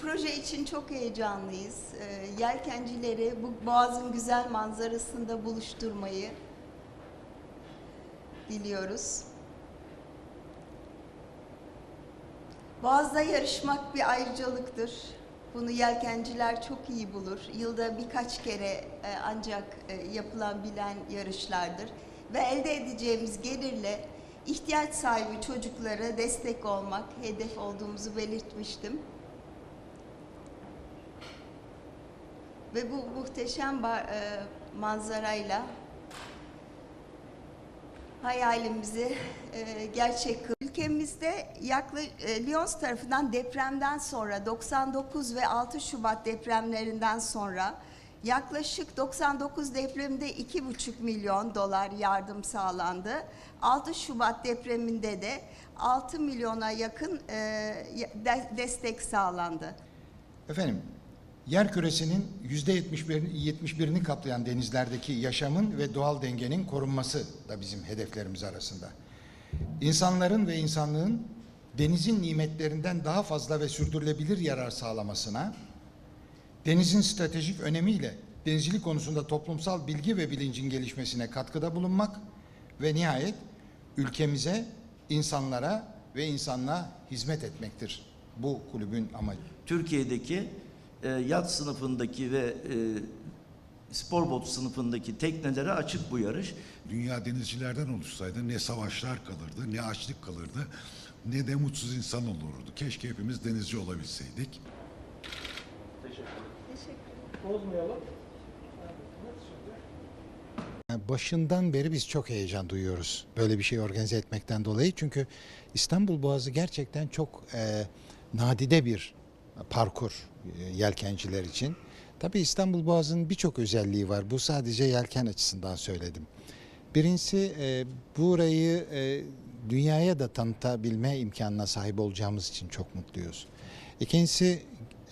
proje için çok heyecanlıyız. Ee, Yelkencileri bu boğazın güzel manzarasında buluşturmayı diliyoruz. Boğaz'da yarışmak bir ayrıcalıktır. Bunu yelkenciler çok iyi bulur. Yılda birkaç kere e, ancak e, yapılan bilen yarışlardır. Ve elde edeceğimiz gelirle ihtiyaç sahibi çocuklara destek olmak hedef olduğumuzu belirtmiştim. Ve bu muhteşem e, manzarayla hayalimizi e, gerçek kıl. Ülkemizde yaklaşık e, Lyons tarafından depremden sonra 99 ve 6 Şubat depremlerinden sonra yaklaşık 99 depreminde 2,5 milyon dolar yardım sağlandı. 6 Şubat depreminde de 6 milyona yakın e, de- destek sağlandı. Efendim, yer küresinin yüzde 71'ini kaplayan denizlerdeki yaşamın ve doğal dengenin korunması da bizim hedeflerimiz arasında. İnsanların ve insanlığın denizin nimetlerinden daha fazla ve sürdürülebilir yarar sağlamasına, denizin stratejik önemiyle denizcilik konusunda toplumsal bilgi ve bilincin gelişmesine katkıda bulunmak ve nihayet ülkemize, insanlara ve insanlığa hizmet etmektir bu kulübün amacı. Türkiye'deki e, yat sınıfındaki ve e, spor bot sınıfındaki teknelere açık bu yarış. Dünya denizcilerden oluşsaydı ne savaşlar kalırdı, ne açlık kalırdı, ne de mutsuz insan olurdu. Keşke hepimiz denizci olabilseydik. Yani Başından beri biz çok heyecan duyuyoruz böyle bir şey organize etmekten dolayı. Çünkü İstanbul Boğazı gerçekten çok e, nadide bir parkur e, yelkenciler için. Tabii İstanbul Boğazı'nın birçok özelliği var. Bu sadece yelken açısından söyledim. Birincisi e, burayı e, dünyaya da tanıtabilme imkanına sahip olacağımız için çok mutluyuz. İkincisi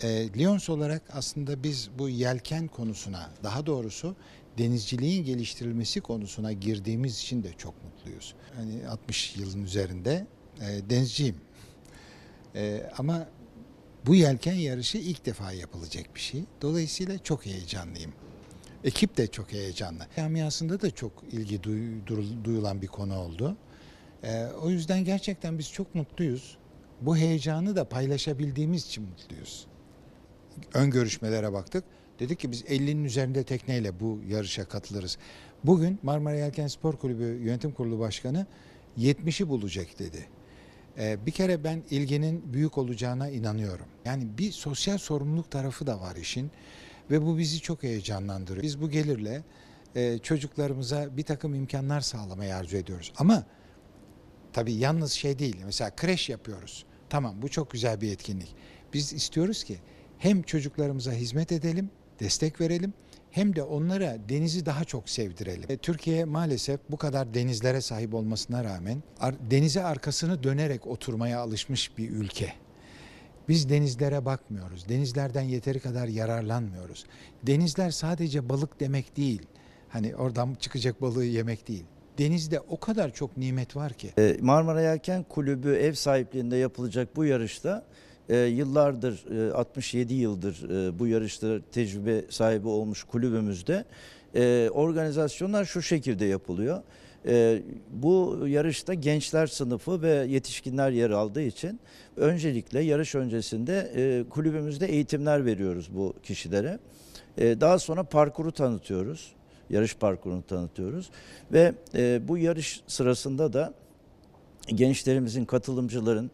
e, Lyons olarak aslında biz bu yelken konusuna daha doğrusu denizciliğin geliştirilmesi konusuna girdiğimiz için de çok mutluyuz. Hani 60 yılın üzerinde denizciyim. Ama bu yelken yarışı ilk defa yapılacak bir şey. Dolayısıyla çok heyecanlıyım. Ekip de çok heyecanlı. Camiasında da çok ilgi duyulan bir konu oldu. Ee, o yüzden gerçekten biz çok mutluyuz. Bu heyecanı da paylaşabildiğimiz için mutluyuz. Ön görüşmelere baktık. Dedik ki biz 50'nin üzerinde tekneyle bu yarışa katılırız. Bugün Marmara Yelken Spor Kulübü Yönetim Kurulu Başkanı 70'i bulacak dedi. Ee, bir kere ben ilginin büyük olacağına inanıyorum. Yani bir sosyal sorumluluk tarafı da var işin ve bu bizi çok heyecanlandırıyor. Biz bu gelirle e, çocuklarımıza bir takım imkanlar sağlamayı arzu ediyoruz. Ama tabii yalnız şey değil. Mesela kreş yapıyoruz. Tamam bu çok güzel bir etkinlik. Biz istiyoruz ki hem çocuklarımıza hizmet edelim, destek verelim hem de onlara denizi daha çok sevdirelim. E, Türkiye maalesef bu kadar denizlere sahip olmasına rağmen denize arkasını dönerek oturmaya alışmış bir ülke. Biz denizlere bakmıyoruz. Denizlerden yeteri kadar yararlanmıyoruz. Denizler sadece balık demek değil. Hani oradan çıkacak balığı yemek değil. Denizde o kadar çok nimet var ki. E, Marmara Yelken Kulübü ev sahipliğinde yapılacak bu yarışta e, yıllardır, e, 67 yıldır e, bu yarışta tecrübe sahibi olmuş kulübümüzde e, organizasyonlar şu şekilde yapılıyor. E, bu yarışta gençler sınıfı ve yetişkinler yer aldığı için öncelikle yarış öncesinde e, kulübümüzde eğitimler veriyoruz bu kişilere. E, daha sonra parkuru tanıtıyoruz. Yarış parkurunu tanıtıyoruz ve e, bu yarış sırasında da gençlerimizin, katılımcıların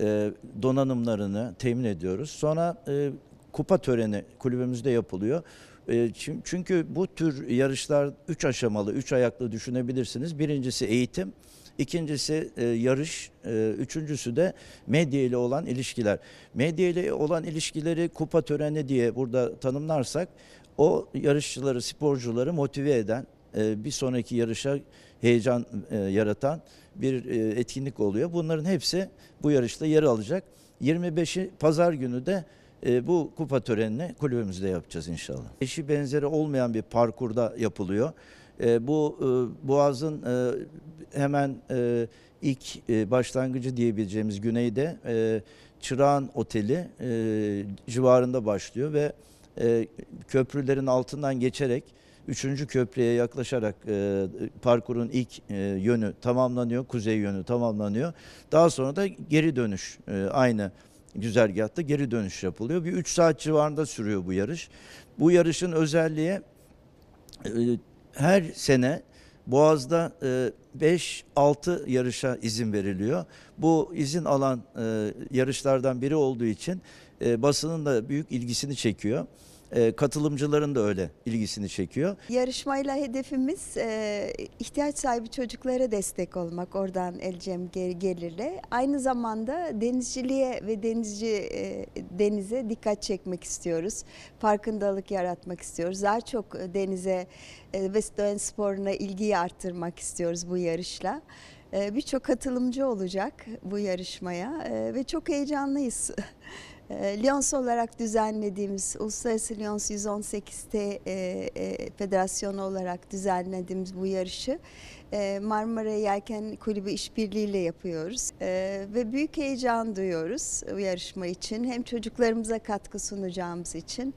e, donanımlarını temin ediyoruz. Sonra e, kupa töreni kulübümüzde yapılıyor. E, çün- çünkü bu tür yarışlar üç aşamalı, üç ayaklı düşünebilirsiniz. Birincisi eğitim, ikincisi e, yarış, e, üçüncüsü de medya ile olan ilişkiler. Medya ile olan ilişkileri kupa töreni diye burada tanımlarsak o yarışçıları, sporcuları motive eden, bir sonraki yarışa heyecan e, yaratan bir e, etkinlik oluyor. Bunların hepsi bu yarışta yer alacak. 25'i pazar günü de e, bu kupa törenini kulübümüzde yapacağız inşallah. Eşi benzeri olmayan bir parkurda yapılıyor. E, bu e, Boğaz'ın e, hemen e, ilk e, başlangıcı diyebileceğimiz güneyde e, Çırağan Oteli e, civarında başlıyor ve e, köprülerin altından geçerek Üçüncü köprüye yaklaşarak e, parkurun ilk e, yönü tamamlanıyor, kuzey yönü tamamlanıyor. Daha sonra da geri dönüş e, aynı güzergahta geri dönüş yapılıyor. Bir 3 saat civarında sürüyor bu yarış. Bu yarışın özelliği e, her sene Boğaz'da 5-6 yarışa izin veriliyor. Bu izin alan e, yarışlardan biri olduğu için e, basının da büyük ilgisini çekiyor. E, Katılımcıların da öyle ilgisini çekiyor. Yarışmayla hedefimiz e, ihtiyaç sahibi çocuklara destek olmak oradan elcem gel- gelirle. Aynı zamanda denizciliğe ve denizci e, denize dikkat çekmek istiyoruz. Farkındalık yaratmak istiyoruz. Daha çok denize ve deniz sporuna ilgiyi arttırmak istiyoruz bu yarışla. Birçok katılımcı olacak bu yarışmaya ve çok heyecanlıyız. E, Lyons olarak düzenlediğimiz Uluslararası Lyons 118T e, e, Federasyonu olarak düzenlediğimiz bu yarışı e, Marmara Yelken Kulübü işbirliğiyle yapıyoruz. E, ve büyük heyecan duyuyoruz bu yarışma için. Hem çocuklarımıza katkı sunacağımız için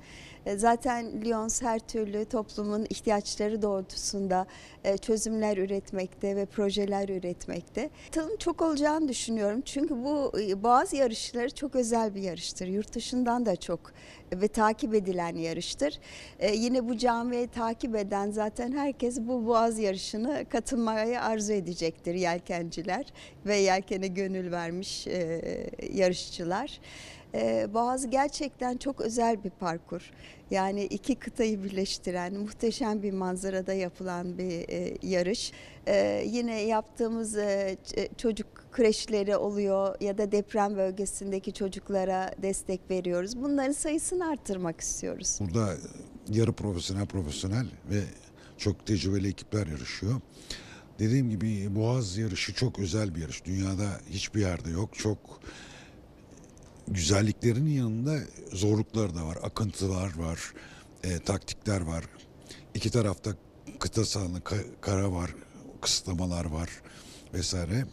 zaten Lyons her türlü toplumun ihtiyaçları doğrultusunda e, çözümler üretmekte ve projeler üretmekte. Katılım çok olacağını düşünüyorum çünkü bu e, Boğaz yarışları çok özel bir yarıştır. Yurt dışından da çok ve takip edilen yarıştır. E, yine bu camiye takip eden zaten herkes bu Boğaz yarışını katılmaya arzu edecektir yelkenciler ve yelkene gönül vermiş e, yarışçılar. E, Boğaz gerçekten çok özel bir parkur. Yani iki kıtayı birleştiren muhteşem bir manzarada yapılan bir e, yarış. E, yine yaptığımız e, ç- çocuk kreşleri oluyor ya da deprem bölgesindeki çocuklara destek veriyoruz. Bunların sayısını arttırmak istiyoruz. Burada yarı profesyonel profesyonel ve çok tecrübeli ekipler yarışıyor. Dediğim gibi Boğaz yarışı çok özel bir yarış. Dünyada hiçbir yerde yok. Çok güzelliklerinin yanında zorluklar da var. Akıntılar var, e, taktikler var. İki tarafta kıta sahanı, ka- kara var, kısıtlamalar var vesaire.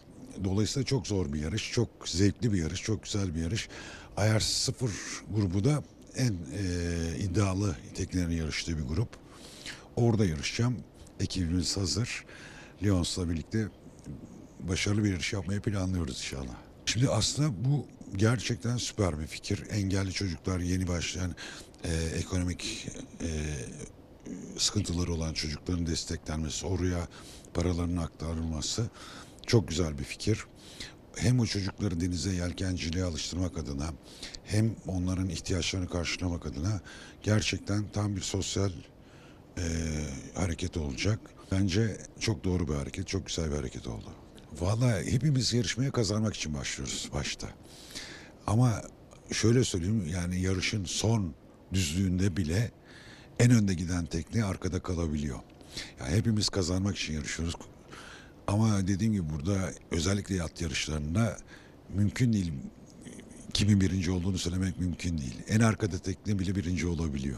Dolayısıyla çok zor bir yarış, çok zevkli bir yarış, çok güzel bir yarış. Ayar sıfır grubu da en e, iddialı teknelerin yarıştığı bir grup. Orada yarışacağım. Ekibimiz hazır. Lyons'la birlikte başarılı bir yarış yapmayı planlıyoruz inşallah. Şimdi aslında bu gerçekten süper bir fikir. Engelli çocuklar yeni başlayan e, ekonomik e, sıkıntıları olan çocukların desteklenmesi, oraya paralarının aktarılması çok güzel bir fikir. Hem o çocukları denize yelkenciliğe alıştırmak adına hem onların ihtiyaçlarını karşılamak adına gerçekten tam bir sosyal e, hareket olacak. Bence çok doğru bir hareket, çok güzel bir hareket oldu. Vallahi hepimiz yarışmaya kazanmak için başlıyoruz başta. Ama şöyle söyleyeyim yani yarışın son düzlüğünde bile en önde giden tekne arkada kalabiliyor. Yani hepimiz kazanmak için yarışıyoruz. Ama dediğim gibi burada özellikle yat yarışlarında mümkün değil. Kimin birinci olduğunu söylemek mümkün değil. En arkada tekne bile birinci olabiliyor.